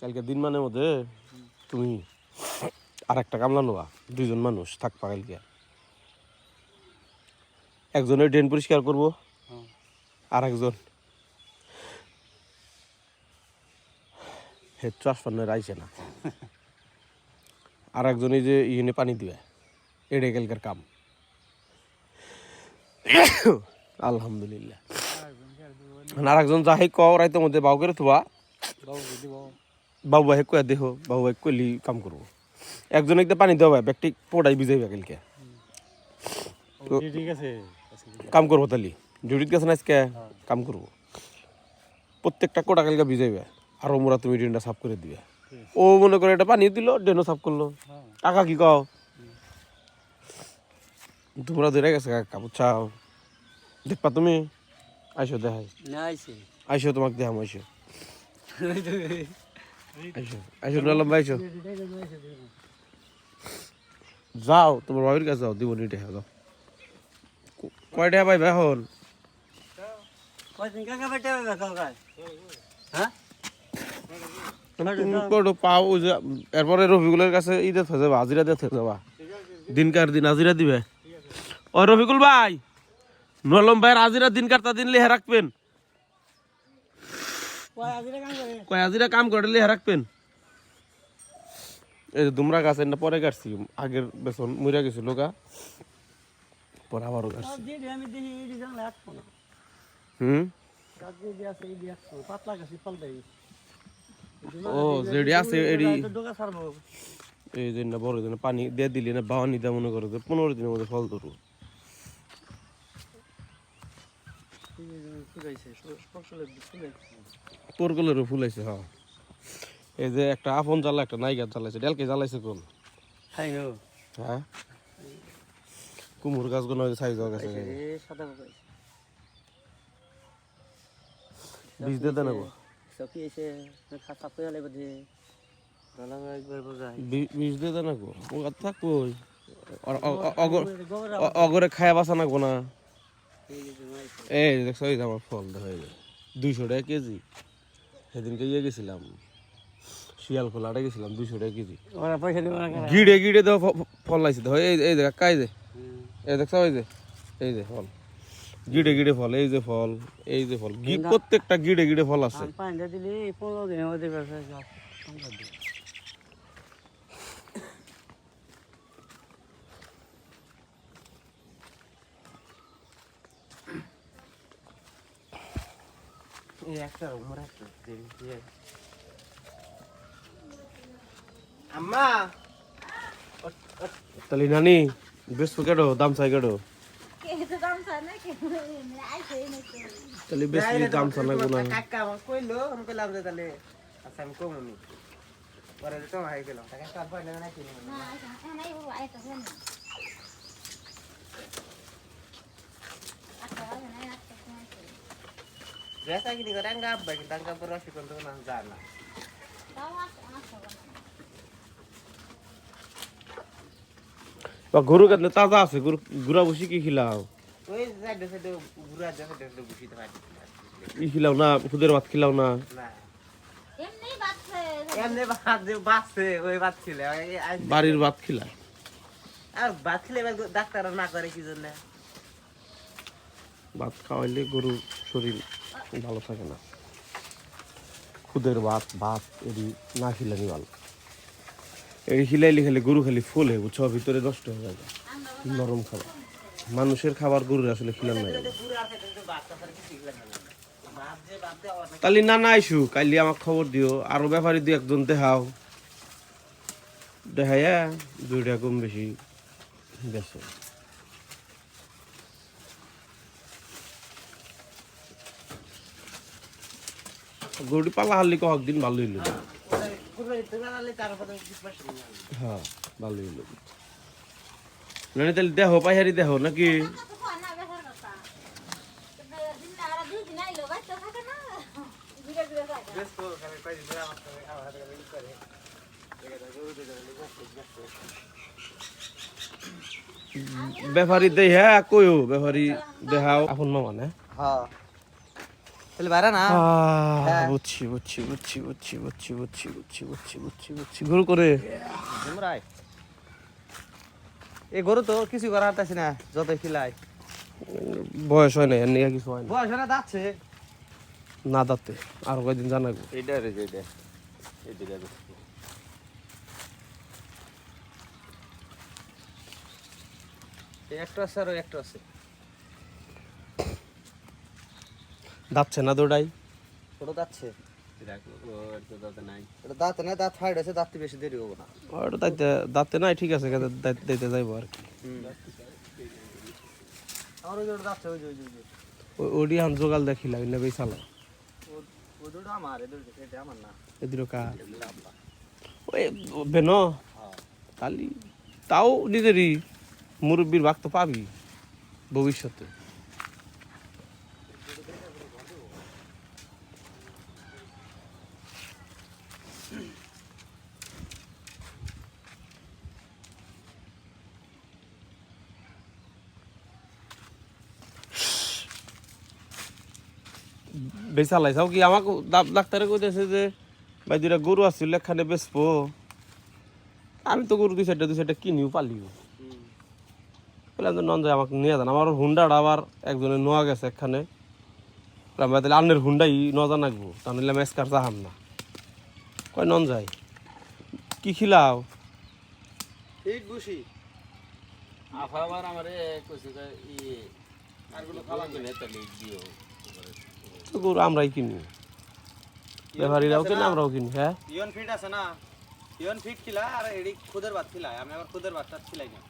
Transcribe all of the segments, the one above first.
কালকে দিন মানের মধ্যে তুমি আর একটা কামলা নেওয়া দুইজন মানুষ থাকবা কালকে। একজনের ড্রেন পরিষ্কার করব। আর একজন হেড ট্রান্সফার আইছে না। আর একজন এই যে ইউনে পানি দিবে, এটাই কালকার কাম। আলহামদুলিল্লাহ। আর একজন যা হে কও, রাইতের মধ্যে বাউ করে থুবা। বাবু ভাই কয়ে দেহ বাবু ভাই কইলি কাম করব। একজন একদম পানি দেওয়া ব্যক্তি পোড়াই বিজাইবে কালকে। ঠিক আছে কাম করব তালি। জুড়িত গেছে না আজকে? কাম করব। প্রত্যেকটা কোটা কালকে ভিজাইবে আর মোরা তুমি ড্রেনটা সাফ করে দিবে। ও মনে করে এটা পানি দিল ড্রেনও সাফ করল। হ্যাঁ। টাকা কি কও? তোমরা ধরে গেছে কাকা বুঝছাও দেখবা তুমি? আইসো দেখাই। আইসো তোমাকে দেখাম আইসো। আইসো নালাম আইসো যাও তোমার বাবির কাছে যাও দিব নিটে যাও। কয়টা পাও ওই যে এরপরে রফিকুলের কাছে ঈদে থেকে যাবা হাজিরা দিয়ে যাবা। দিনকার দিন হাজিরা দিবে। ও রফিকুল ভাই নলম ভাইয়ের হাজিরা দিনকার তা দিন লেহে রাখবেন। কয় আজিরা কাম করে? লেহে রাখবেন? এই যে দুমরা গাছ এটা পরে কাটছি আগের বেতন মরিয়া গেছিল গা। পরে আবারও কাটছি দিয়ে দিয়ে হুম? দিয়ে দিয়ে দিয়ে ও যেডি আছে এডি এই যে না বড় দিন পানি দিয়ে দিলি না বাওয়ানি দেওয়া মনে করো যে পনেরো দিনের মধ্যে ফল ধরু ফুটাইছে ফুটাইছে তোরগুলোরও ফুলাইছে হ্যাঁ এই যে একটা আপন জ্বালা একটা নাইকা জ্বালাইছে ডেলকে জ্বালাইছে কোন? হ্যাঁ? কুমুর গাছগুলো সাইজ হয়ে গেছে বীজ দিয়ে দেন বীজ দিয়ে দেন ও অ- অ- অগর- খায়া বাসা না গো না। এই যে দেখছ আমার ফল দেখা যায় দুইশো টাকা কেজি। সেদিনকে ইয়ে গেছিলাম শিয়াল খোলাটা গেছিলাম দুশো টাকা কেজি। ওরা পয়সা দেবো গিড়ে গিড়ে তো ফল লাগছে তো এই এই দেখ কাই যে এই দেখছ এই যে এই যে ফল। গিড়ে গিড়ে ফল এই যে ফল এই যে ফল প্রত্যেকটা গিড়ে গিড়ে ফল আছে। দিলে পনেরো দিনের মধ্যে ব্যবসা একটা উমর একটা দিয়ে আম্মা তাহলে নানি বেশ কেডো দাম চাই কেডো কেটে দাম চায় না কেটে আইসে এনেছে তাহলে বেশ দাম চাই না গুনা কাকা আমার কইলো আমি কইলাম যে তাহলে আচ্ছা আমি কমুনি পরে তো হাই গেলাম টাকা কার পাইলে না কিনে না আইসে নাই ও আইসে না আচ্ছা না আচ্ছা কোয়াইছে Pernah untuk nang sana. তাও আচ্ছা আচ্ছা বা তাজা আছে গরু গুড়া বসি কি খিলাও guru aja saya ada busi tempat. ই খিলাও না খুদের ভাত খিলাও না. বাড়ির ভাত খিলা আর ভাত খেলে ডাক্তার না করে কি জন্য ভাত খাওয়াইলে গরুর শরীর ভালো থাকে না। খুদের ভাত ভাত এডি না খিলানি ভালো। এডি খিলাইলে খালি গরু খালি ফুল ফুলে বুঝছ ভিতরে নষ্ট হয়ে যাবে। নরম খাবার। মানুষের খাবার গরুর আসলে খিলান গুরু না তালি না না আইসু কালি আমাকে খবর দিও। আরও ব্যাপারী দু একজন দেখাও। দেখাইয়া দুইটা কম বেশি গেছে গরুটি পালা হারলি কয়েক দিন ভালো হইল। হ্যাঁ ভালো হইল। নানি তাহলে দেহ পাইহারি দেহ নাকি? হয়। ব্যাপারী দেই হ্যাঁ ব্যাপারী দেখাও আপন মামা না? হ্যাঁ। তাহলে বাইরে না? হ্যাঁ। বুঝছি বুঝছি বুঝছি বুঝছি বুঝছি বুঝছি বুঝছি বুঝছি বুঝছি বুঝছি। গরু করে। এই গরু তো কিছু করার হারতাছি না যত খিলাই। বয়স হয় না এর নিয়ে কিছু হয় না বয়স না যাচ্ছে না দাঁতে আর কয়দিন জানাব এইটা রে এই একটা আছে আর একটা আছে। দাঁতছে না দৌড়াই নাই। এটা দাঁত না দাঁত ফাইড আছে দাঁত বেশি দেরি হব না। ওটা দাঁতে নাই ঠিক আছে কিন্তু দাঁত দিতে যাইবো আর কি। আমার ওই যে ওটা ওই যে ওই যে ওই যে। ও- ওডি হান জোগাল দেখি লাগে নেবেই চালা ও- দুটো আমার এই দুটো এটা আমার না। এদিন কা ওই বেন কালি তাও নিজেরই মুরব্বীর ভাগ তো পাবি ভবিষ্যতে। বেচালাই চাও কি আমাকে ডাক্তারে কইতেছে যে ভাই দুটা গরু আসছিল এখানে বেচবো। আমি তো গরু দুই সাইডটা দুই সাইডটা কিনিও পালিও। বললাম যে নন যায় আমাকে নিয়ে যান আমার হুন্ডাটা আবার একজনের নোয়া গেছে এখানে বললাম ভাই তাহলে আন্নের হুন্ডাই নজা নাকবো তা নিলে মেসকার চাহাম না। কয় নন যায় কি খিলাও? ঠিক বুঝি। আফা আবার আমারে কইছে যে ই আরগুলো খাওয়া গেলে তাহলে দিও। তো গরু আমরাই কিনি। ব্যাপারীরাও কিনি আমরাও কিনি হ্যাঁ? ইয়ন ফিট আছে না? ইয়ন ফিট খিলা আর এডি খুদের ভাত খিলাই আমি আবার খুদের ভাতটা খিলাই না।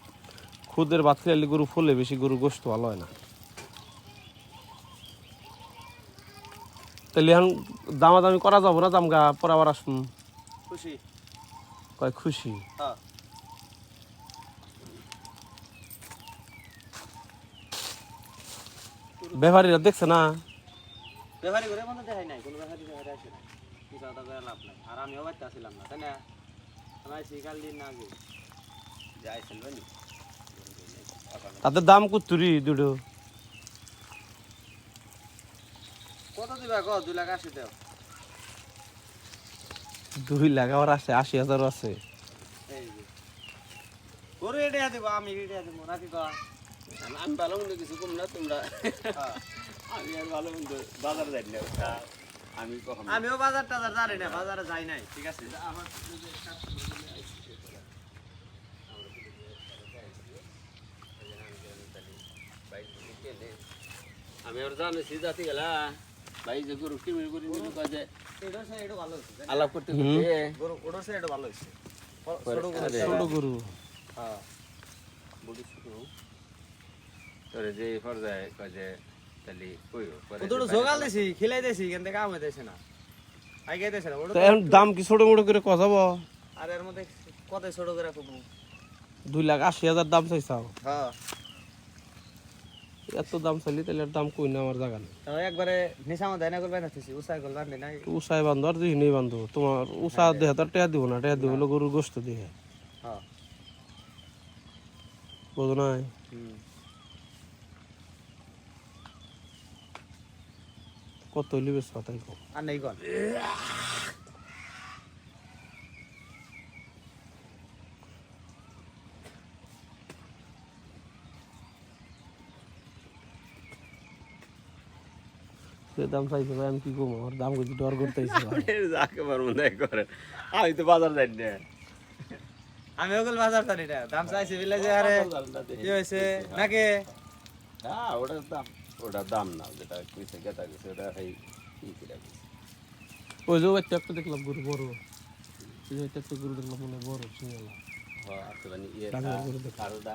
খুদের ভাত গরু ফুলে বেশি গরু গোস্ত ভালো হয় না। তাহলে এখন দামাদামি করা যাব না দামগা পরে আবার আসুন। খুশি? কয় খুশি? হ্যাঁ। ব্যাপারীরা দেখছে না? ব্যাপারি করে মনে দেখাই নাই কোনো ব্যাপারি ব্যাপারি আসে না কি কথা করে লাভ নাই। আর আমিও বাড়তে আসছিলাম না তাই না? আমি আইসি কাল দিন না আগে যাই তাদের দাম কুত্তুরি দুটো। কত দিবা কো দুই লাখ আশি দেও। দুই লাখ আবার আছে আশি হাজারও আছে। গরু এড়ে দিব আমি এড়ে দিব নাকি কো আমি ভালো কিছু কম না তোমরা। আমি আর ভালো মন্দ বাজার যাই না। তা আমি কখন আমিও বাজার টাজার জানি না বাজারে যাই নাই ঠিক আছে? আমি আর জানিছি যাতে গেলা ভাই যে গরু কিমি করি নিবি কয় যে আলাপ করতে করতে গরু ওটা সে এটা ভালো হইছে পরে ছোট গরু। ছোট হ্যাঁ। বলি শুরু তোরে যে পর্যায়ে কয় যে তাহলে কইও পরে জোগাল দিছি খিলাই দিছি কিন্তু কাম হইতেছে না। আগে দিছে না তো এখন দাম কি ছোট মোটো করে কথা আর এর মধ্যে কত ছোট করে দুই লাখ আশি হাজার দাম চাইছাও? হ্যাঁ। এত দাম চাইলি তাহলে দাম কই না আমার জায়গা নেই। একবারে নিশামা দেনা করবে না উসাই করবার নাই। উষায় বান্ধব আর দুই নেই বান্ধব তোমার উষা দেহে তো টেয়া দিব না টেয়া দিব গরুর গোস্ত দিয়ে হ্যাঁ। বুঝো নাই? হুম। কত হইলি বেশ তাই কম আর নেই কর দাম চাইছে ভাই আমি কি কম? আমার দাম কিছু ডর করতেছি যাকে পারব না করে। আমি তো বাজার যাই না। আমি ওগুলো বাজার জানি না। দাম চাইছি বিলে যে আরে কি হয়েছে? নাকি? হ্যাঁ ওটার দাম। ওটার দাম না যেটা কইছে গেতা গেছে ওটা এই কি করে ওই যে একটা একটা দেখলাম গরু বড়। ওই যে একটা একটা গরু দেখলাম মনে বড় সিঙ্গালা। হ্যাঁ মানে ইয়ে কারোটা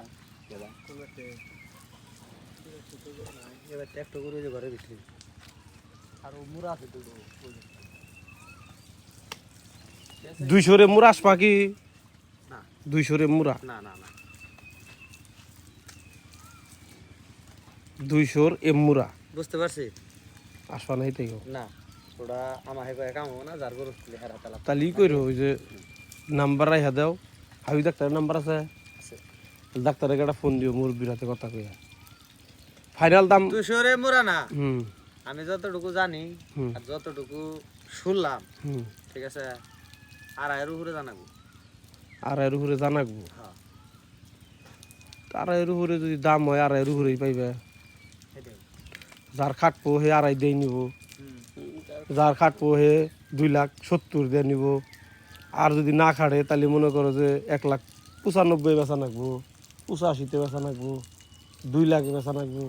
এবার যে ঘরে বিক্রি। আর ও মুরা আছে দুটো দুইশো রে মুরা আসপা কি না। দুইশো মুরা না না না। দুইশোর এম মুরা বুঝতে পারছি। আসপা নাই তাই না ওটা আমার হেকো কাম হব না যার গরু হেরা তালা। তাহলে ই কইরো ওই যে নাম্বার রাইহা দাও। হাবি ডাক্তারের নাম্বার আছে? ডাক্তারের একটা ফোন দিও মুরব্বির হাতে কথা কইয়া। ফাইনাল দাম দুশো রে মুরা না? হুম। আমি যতটুকু জানি আর যতটুকু শুনলাম ঠিক আছে আড়াইয়ের উপরে জানাব। আড়াইয়ের উপরে জানাকবো হ্যাঁ। আড়াইয়ের উপরে যদি দাম হয় আড়াইয়ের উপরেই পাইবে। যার খাটবো হে আড়াই দিয়ে নিব। যার খাটবো হে দুই লাখ সত্তর দিয়ে নিব। আর যদি না খাটে তাহলে মনে করো যে এক লাখ পঁচানব্বই বেচা নাকবো পঁচাশিতে বেচা নাকবো দুই লাখ বেচা নাকবো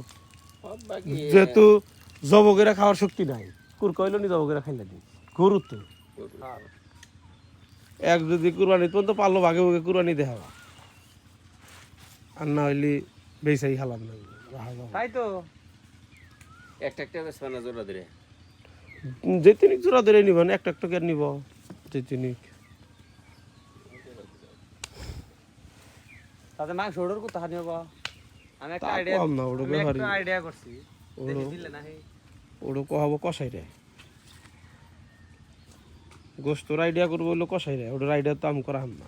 যেহেতু জবকেরা খাওয়ার শক্তি নাই কুর কইল নি জবকেরা খাইলে দি গরু তো। এক যদি কুরবানি পর্যন্ত পারল ভাগে ভাগে কুরবানি দেখাবা আর না হইলে বেসাই হালাম না। তাই তো। একটা একটা না জোড়া ধরে। যে তিনিক জোড়া ধরে নিবেন একটা একটা করে নিব যে তিনিক। তাতে মাংস অর্ডার করতে হানি আমি একটা আইডিয়া কম না, ওটা আমি ব্যাপারই। একটা আইডিয়া করছি। দেখি দিলে না হে ওটা কহাবো কষাই রে। গোস্তর আইডিয়া করব হইল কষাই রে ওটার আইডিয়া তো আমি করা হাম না।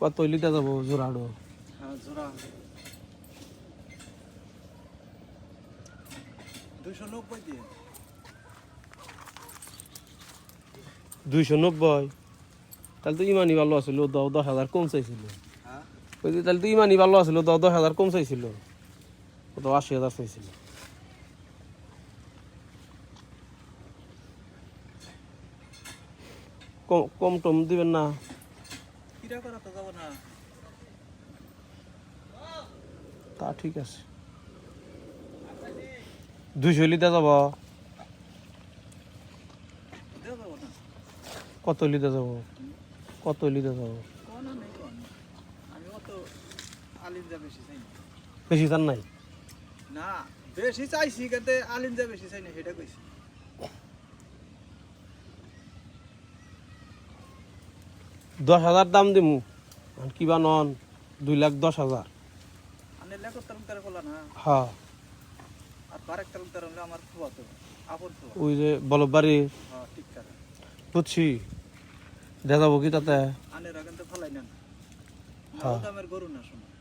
কত লিটা যাব জোড়াড়ো হ্যাঁ দুশো দুইশো নব্বই তাহলে তো ইমানই ভালো আছিল ও দশ হাজার কম চাইছিল। হ্যাঁ? ওই যে তাহলে তো ইমানই ভালো আছিল দশ দশ হাজার কম চাইছিল। ও তো আশি হাজার চাইছিল। কম কম টম দিবেন না। কিরা করা তো যাব না। তা ঠিক আছে। দুইশো লিটার যাব। কত লিটার যাব? কত লিটার যাব? বেশি চাই না। বেশি নাই? না বেশি চাইছি কিন্তু আলিন্দা বেশি চাই না সেটা কইছি। দশ হাজার দাম দিমু। আর কিবা নন দুই লাখ দশ হাজার। হ্যাঁ। ওই যে বলবাড়ি হ্যাঁ বুঝছি দেখা যাব কি তাতে? হ্যাঁ।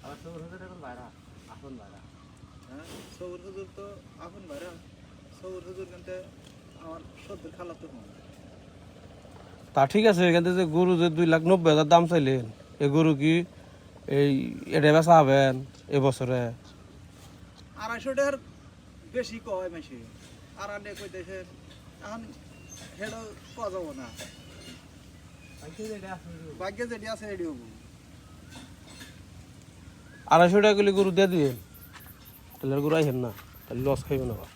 আমার তো হুজুর এখন বাইরা আসুন বাইরা হ্যাঁ তা ঠিক আছে কিন্তু যে গরু যে দুই লাখ নব্বই হাজার দাম চাইলেন এই গরু কি এই এটা বেচা হবেন এবছরে আড়াইশো টাকার বেশি কয় মাসে? আর আনে কইতেছে এখন হেডও পাওয়া যাব না। ভাগ্যে যেটি আছে এটি হব। আড়াইশো টাকা করলে গরু দিয়ে দিবেন। তাহলে গরু আইসেন না তাহলে লস খাইবেন আবার।